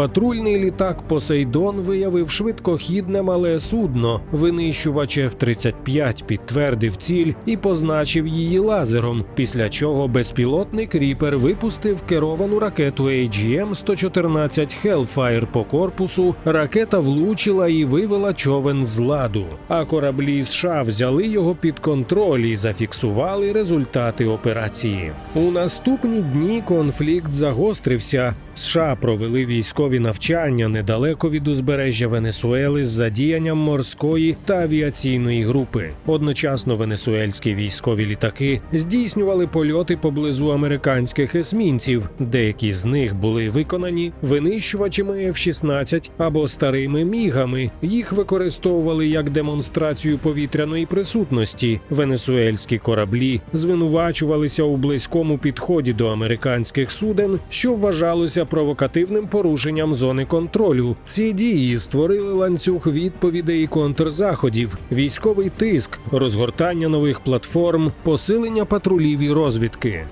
Патрульний літак Посейдон виявив швидкохідне мале судно. Винищувач F-35 підтвердив ціль і позначив її лазером. Після чого безпілотник Ріпер випустив керовану ракету AGM-114 Hellfire по корпусу. Ракета влучила і вивела човен з ладу. А кораблі США взяли його під контроль і зафіксували результати операції. У наступні дні конфлікт загострився. США провели військові навчання недалеко від узбережжя Венесуели з задіянням морської та авіаційної групи. Одночасно венесуельські військові літаки здійснювали польоти поблизу американських есмінців. Деякі з них були виконані винищувачами F-16 або старими мігами. Їх використовували як демонстрацію повітряної присутності. Венесуельські кораблі звинувачувалися у близькому підході до американських суден, що вважалося провокативним порушенням зони контролю. Ці дії створили ланцюг відповідей і контрзаходів, військовий тиск, розгортання нових платформ, посилення патрулів і розвідки.